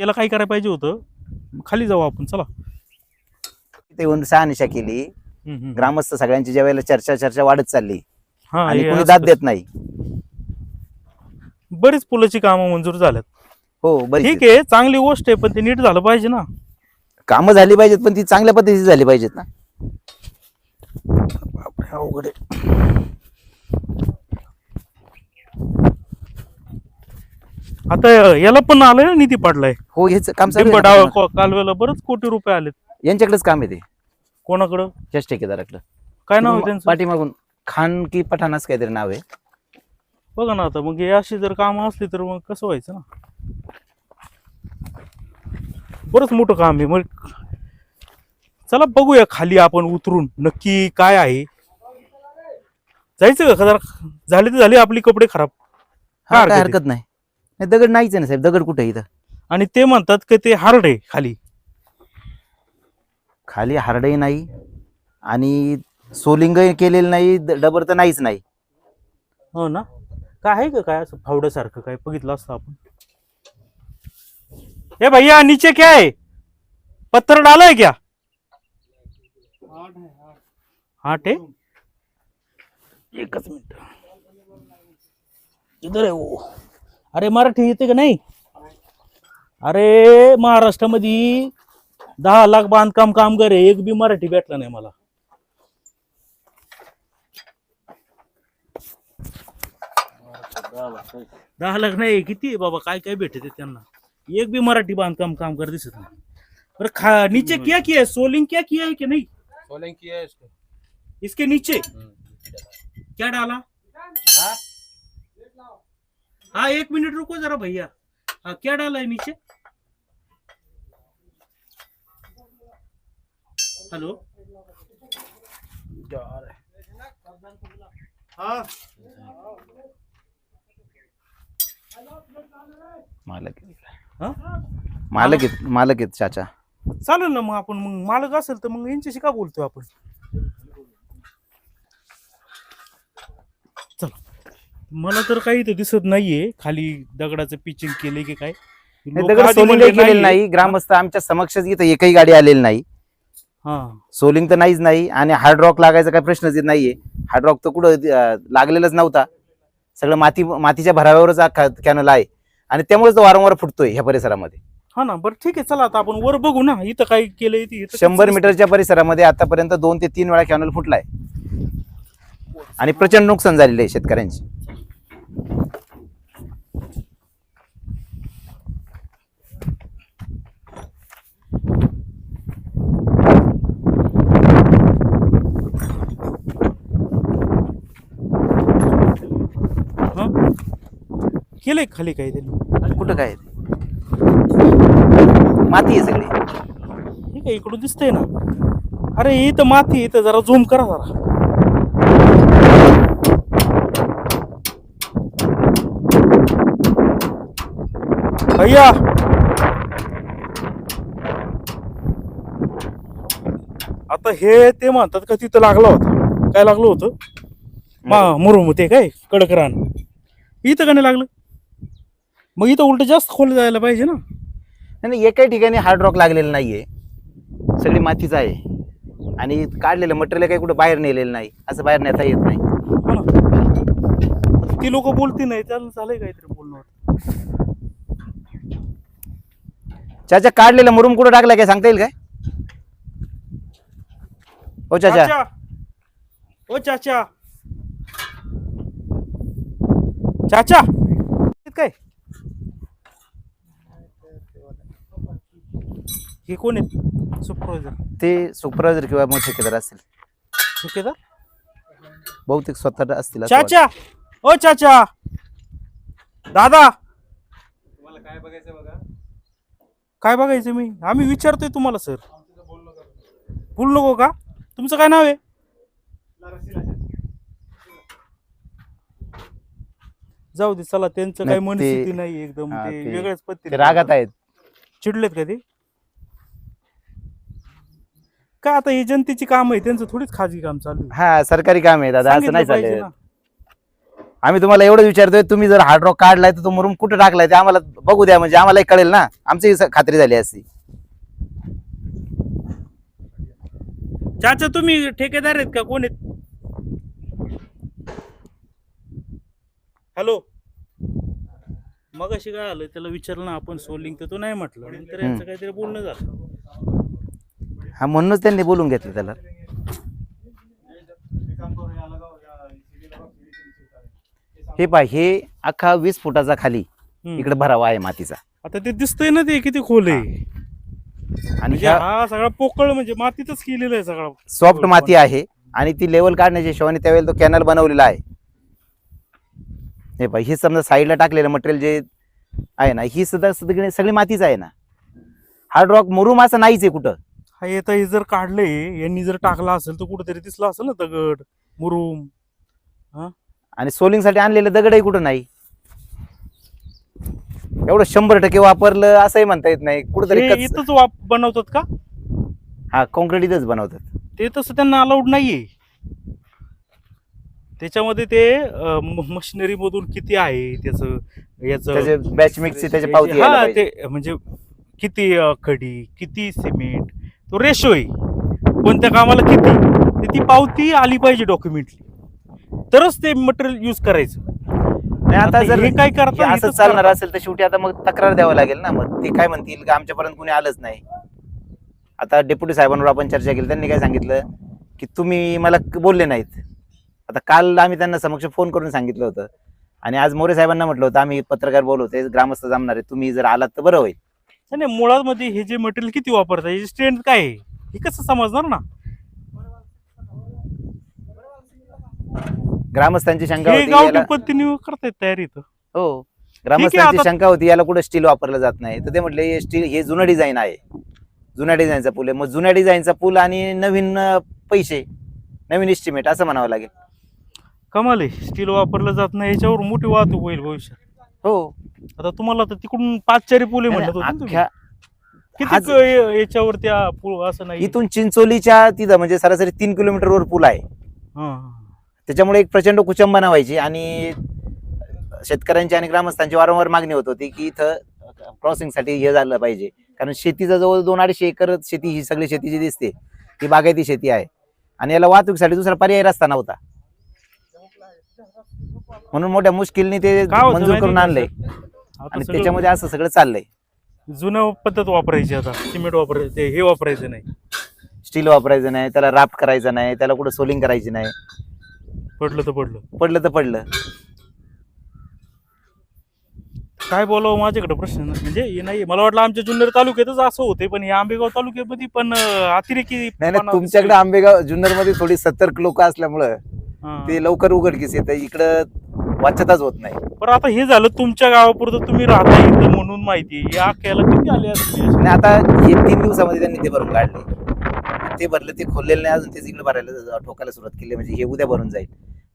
याला काय करायला पाहिजे होतं? खाली जाऊ आपण चला. ते येऊन शहानिशा केली. हम्म, हम्म. ग्रामस्थ सगळ्यांची ज्या वेळेला चर्चा चर्चा वाढत चालली हा आणि हे कोणी दाद देत नाही. बरीच पुलाची कामं मंजूर झाल्यात. हो बरी ठीक आहे चांगली गोष्ट आहे पण ते नीट झालं पाहिजे ना. कामं झाली पाहिजेत पण ती चांगल्या पद्धतीची झाली पाहिजेत ना. बापरे अवघड आहे. आता याला पण आलंय ना निधी पाडलाय. हो हेच काम चालू आहे ना डाव. कालव्याला बरेच कोटी रुपये आलेत. यांच्याकडेच काम आहे ते. कोणाकडं? त्याच ठेकेदाराकडं काय नाव आहे त्यांचं? पाठीमागून खान की पठाणाच काहीतरी नाव आहे. बघा ना आता मग हे अशी जर कामं असली तर मग कसं व्हायचं ना? बरंच मोठं काम आहे. मग चला बघूया खाली आपण उतरून नक्की काय आहे. जायचं का? जरा झाले तर झाले आपली कपडे खराब. हा, हरकत काय आहे? हरकत नाही. नाही, दगड नाहीच आहे ना साहेब दगड कुठे इथं? आणि ते म्हणतात की ते हार्ड आहे खाली. खाली हारडही नाही आणि सोलिंग केलेलं नाही द- डबर तर नाहीच नाही. हो ना? काय आहे का काय असं फावड्यासारखं काय बघितलं असतं आपण? ए भैया नीचे क्या है पत्थर डाला है क्या? आठ है एकच मिनिट. इधर आहे वो. अरे मराठी येते का नाही? अरे महाराष्ट्रामध्ये दहा लाख बांधकाम कामगार आहे एक बी मराठी भेटला नाही मला. दहा लाख नाही किती बाबा? काय काय भेटते त्यांना? एक भी मराठी बांधकाम कामगार दिसत नाही. बरं खा नीचे क्या किया है सोलिंग क्या किया है कि नहीं? सोलह किया है इसको. इसके नीचे? हम्म, क्या डाला? हाँ एक मिनट रुको जरा भैया. हाँ क्या डाला है नीचे? हेलो हाँ मालक. हाँ? मालक आहेत मालक आहेत चाचा. चालेल ना मग आपण मग मालक असेल तर मग यांच्याशी का बोलतोय आपण? मला तर काही इथं दिसत नाहीये. खाली दगडाचं पिचिंग केले की काय? हे लोकं दगड आधी सोलिंग म्हणले केलेलं नाही. ग्रामस्थ आमच्या समक्षच इथं एकही गाडी आलेली नाही. हा. सोलिंग तर नाहीच नाही आणि हार्ड रॉक लागायचा काही प्रश्नच येत नाहीये. हार्ड रॉक तर कुठं अं, लागलेलाच नव्हता. सगळं माती मातीच्या भराव्यावरच कॅनल आहे. आणि त्यामुळेच तो वारंवार फुटतोय ह्या परिसरामध्ये. हा ना बरं ठीक आहे. चला आता आपण वर बघू ना. इथं काय केलंय ते. इथं शंभर मीटरच्या परिसरामध्ये आतापर्यंत दोन ते तीन वेळा कॅनल फुटलाय. आणि प्रचंड नुकसान झालेलं आहे शेतकऱ्यांचे. केलंय खाली काही त्यांनी? कुठं काय? माती आहे सगळी. ठीक आहे इकडून दिसतंय ना? अरे इथं माती इथं जरा झूम करा जरा. भैया आता हे ते म्हणतात का तिथं लागला होता. काय लागलं होतं? मा मुरुम ते काय? कडक रान इथं का नाही लागलं? मग इथं उलट जास्त खोल जायला पाहिजे ना. नाही, एकाही ठिकाणी हार्ड रॉक लागलेलं नाहीये. सगळी मातीच आहे. आणि काढलेलं मटेरियल काही कुठं बाहेर नेलेलं नाही. असं बाहेर नेता येत नाही. हो ना. ती लोक बोलती नाही त्याला झालंय काहीतरी बोलणं. चाचा काढलेलं मुरुम कुठं टाकला काय सांगता येईल काय? हो चाचा. चाचा. ओ चाचा. चाचा काय? हे कोण आहेत? सुपरवायझर ते सुपरवायझर किंवा मग ठेकेदार असतील. ठेकेदार? बहुतेक स्वतः असतील असं. चाचा ओ चाचा. दादा. तुम्हाला काय बघायचं बघा काय बघायचं मी? आम्ही विचारतोय तुम्हाला सर. बोलू नको का? तुमचं काय नाव आहे? जाऊ दे चला त्यांचं नाही, काही ते- मनस्थिती नाही एकदम हा, ते ते- वेगळ्याच ते पद्धतीने रागात आहेत. चिडलेत का ते? का आता ही जनतेची काम आहे त्यांचं थोडीच खाजगी काम चालू आहे. हा सरकारी काम आहे दादा असं सांगितलं नाही पाहिजे चालेल ना. आम्ही तुम्हाला एवढं विचारतोय तुम्ही जर हार्ड रॉक काढलाय तर तो मुरुम कुठं टाकलाय ते आम्हाला बघू द्या म्हणजे आम्हालाही कळेल ना. आमची स- खात्री झाली असती. चाचा तुम्ही ठेकेदार आहेत का? कोण आहेत? हॅलो. मग अशी काय आलं त्याला विचारलं ना आपण सोलिंग तर तो नाही म्हटलं. नंतर यांचं काहीतरी बोलणं झालं. हा म्हणूनच त्यांनी बोलून घेतलं त्याला. हे पहा हे अख्खा वीस फुटाचा खाली हम्म. इकडे भरावा आहे मातीचा. आता ते दिसतंय ना ते किती खोल आहे. आणि म्हणजे ह्या हा सगळा पोकळ म्हणजे मातीतच केलेला आहे सगळा. सॉफ्ट माती आहे आणि ती लेवल काढण्याच्या हिशोबाने त्यावेळेला तो कॅनल बनवलेला आहे. हे पहा ही समजा साईडला टाकलेलं मटेरियल जे आहे ना ही सुद्धा सगळी सगळी मातीच आहे ना. हार्ड रॉक मुरुम असं नाहीच आहे कुठं. हा येता हे जर काढले यांनी जर टाकला असेल तर कुठेतरी दिसला असेल ना दगड मुरुम. आणि सोलिंगसाठी आणलेलं दगडही कुठं नाही. एवढं शंभर टक्के वापरलं असंही म्हणता येत नाही. कुठंतरी हे इथंच वाप बनवतात का? हा कॉन्क्रीट इथंच बनवतात. ते तसं त्यांना अलाउड नाहीये. त्याच्यामध्ये ते मशिनरी मधून किती आहे त्याचं याच बॅच मिक्सची त्याची पावती हा. ते म्हणजे किती खडी किती सिमेंट तो रेशो आहे. कोणत्या कामाला किती ती पावती आली पाहिजे डॉक्युमेंटली तरच ते मटेरियल युज करायचं. नाही आता जर हे काय करता असं चालणार असेल तर शेवटी आता मग तक्रार द्यावं लागेल ना. मग ते काय म्हणतील की आमच्यापर्यंत कुणी आलंच नाही? आता डेप्युटी साहेबांवर आपण चर्चा केली त्यांनी काय सांगितलं? की तुम्ही मला बोलले नाहीत. आता काल आम्ही त्यांना समक्ष फोन करून सांगितलं होतं. आणि आज मोरे साहेबांना म्हटलं होतं आम्ही पत्रकार बोलवते ग्रामस्थ जमणार आहे तुम्ही जर आलात तर बरं होईल. नाही मुळामध्ये हे जे मटेरियल किती वापरतात याची स्ट्रेंथ काय आहे? हे कसं समजणार ना? ग्रामस्थांची शंका हे होती गावठी याला- पद्धतीने करतायत तयारी इथं हो ग्रामस्थांची आता- शंका होती याला कुठं स्टील वापरलं जात नाही. तर ते म्हटले हे स्टील हे जुनं डिझाईन आहे. जुन्या डिझाईनचा पूल आहे. मग जुन्या डिझाईनचा पूल आणि नवीन अं, पैसे नवीन एस्टिमेट असं म्हणावं लागेल. कमाल आहे. स्टील वापरलं जात नाही याच्यावर मोठी वाहतूक होईल भविष्यात. हो. आता तुम्हाला तर तिकडून पाच चारी पुले म्हणत होते ना तुम्ही. अख्ख्या किती आज- क- याच्यावर त्या पूल असं नाही? इथून चिंचोलीच्या तिथं म्हणजे सरासरी तीन किलोमीटरवर पूल आहे. हा, हा. त्याच्यामुळे एक प्रचंड कुचंबना व्हायची आणि शेतकऱ्यांची आणि ग्रामस्थांची वारंवार मागणी होत होती की इथं क्रॉसिंगसाठी हे झालं पाहिजे. कारण शेतीचा जवळ दोन अडीचशे एकर शेती ही सगळी शेती जी दिसते. ती बागायती शेती आहे. आणि याला वाहतुकीसाठी दुसरा पर्याय रस्ता नव्हता. म्हणून मोठ्या मुश्किलने ते काय होतं मंजूर करून माहिती आणलंय का? आता आणि सगळं त्याच्यामध्ये असं सगळं चाललंय जुनं पद्धत वापरायची आता सिमेंट वापरायचं ते हे वापरायचं नाही स्टील वापरायचं नाही त्याला राफ्ट करायचं नाही त्याला कुठं सोलिंग करायची नाही पडलं तर पडलं पडलं तर पडलं काय बोलावं माझ्याकडे प्रश्न नाही. म्हणजे हे नाही मला वाटलं आमच्या जुन्नर तालुक्यातच असं होते पण हे आंबेगाव तालुक्यामध्ये पण अं, अतिरेकी नाही नाही तुमच्याकडे आंबेगाव जुन्नरमध्ये थोडी सतर्क लोक असल्यामुळं. ते लवकर उघडकीस येतं इकडं वाचताच होत नाही. पण आता हे झालं तुमच्या गावापुरतं तुम्ही राहता इथं म्हणून माहिती या अख्ख्याला किती आले असतील? आणि आता हे तीन दिवसामध्ये त्यांनी ते भरून काढले. ते भरले ते खोललेले नाही अजून तेच इकडे भरायला ठोकायला सुरुवात केली. म्हणजे हे उद्या भरून जाईल.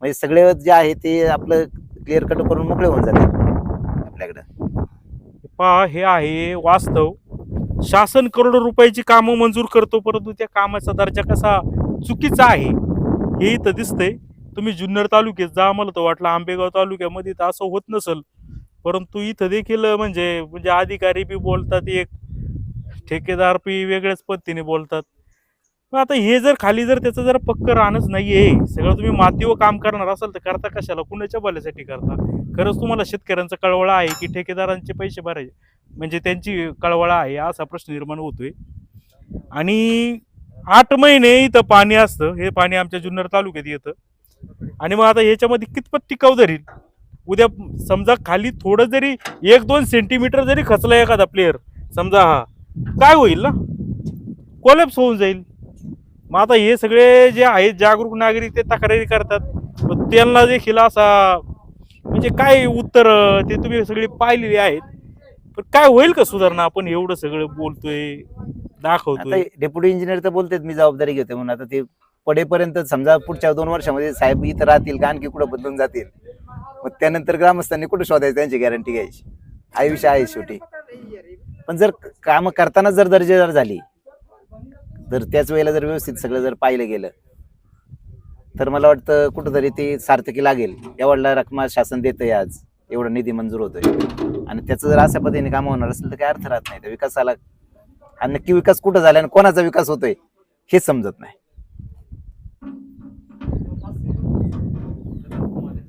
म्हणजे सगळे जे आहे ते आपलं क्लिअर कट करून मोकळे होऊन जाते आपल्याकडं. पहा हे आहे वास्तव. शासन करोडो रुपयाची कामं मंजूर करतो परंतु त्या कामाचा दर्जा कसा चुकीचा आहे हे इथं दिसतंय. तुम्ही जुन्नर तालुक्यात जा मला तर वाटलं आंबेगाव तालुक्यामध्ये तर असं होत नसल. परंतु इथं देखील म्हणजे म्हणजे अधिकारी बी बोलतात एक ठेकेदार बी वेगळ्याच पद्धतीने बोलतात. आता हे जर खाली जर त्याचं जर पक्क राहणंच नाहीये सगळं तुम्ही मातीवर काम करणार असाल तर करता कशाला? कुणाच्या भल्यासाठी करता? खरंच तुम्हाला शेतकऱ्यांचा कळवळा आहे की ठेकेदारांचे पैसे भरायचे म्हणजे त्यांची कळवळा आहे असा प्रश्न निर्माण होतोय. आणि आठ महिने इथं पाणी असतं हे पाणी आमच्या जुन्नर तालुक्यात येतं. आणि मग आता ह्याच्यामध्ये कितपत टिकाव धरील उद्या समजा खाली थोडं जरी एक दोन सेंटीमीटर जरी खचला एखादा प्लेअर समजा हा काय होईल ना? कोलॅप्स होऊन जाईल. मग आता हे सगळे जे आहेत जागरूक नागरिक ते तक्रारी करतात. त्यांना देखील असा म्हणजे काय उत्तर ते तुम्ही सगळी पाहिलेली आहेत. पण काय होईल का सुधारणा? आपण एवढं सगळं बोलतोय दाखवतोय. डेप्युटी इंजिनियर तर बोलतेत मी जबाबदारी घेते म्हणून. आता ते पडेपर्यंत समजा पुढच्या दोन वर्षामध्ये साहेब इथं राहतील का आणखी कुठं बदलून जातील? मग त्यानंतर ग्रामस्थांनी कुठं शोधायचं त्यांची गॅरंटी घ्यायची? हा विषय आहे शेवटी. पण जर कामं करताना जर दर्जेदार झाली तर त्याच वेळेला जर व्यवस्थित सगळं जर पाहिलं गेलं तर मला वाटतं कुठंतरी ती सार्थकी लागेल. एवढला रकमा शासन देतंय आज. एवढा निधी मंजूर होतोय. आणि त्याचं जर अशा पद्धतीने कामं होणार असेल तर काय अर्थ राहत नाही. विकास विकासाला आणि नक्की विकास कुठं झाला आणि कोणाचा विकास होतोय हेच समजत नाही.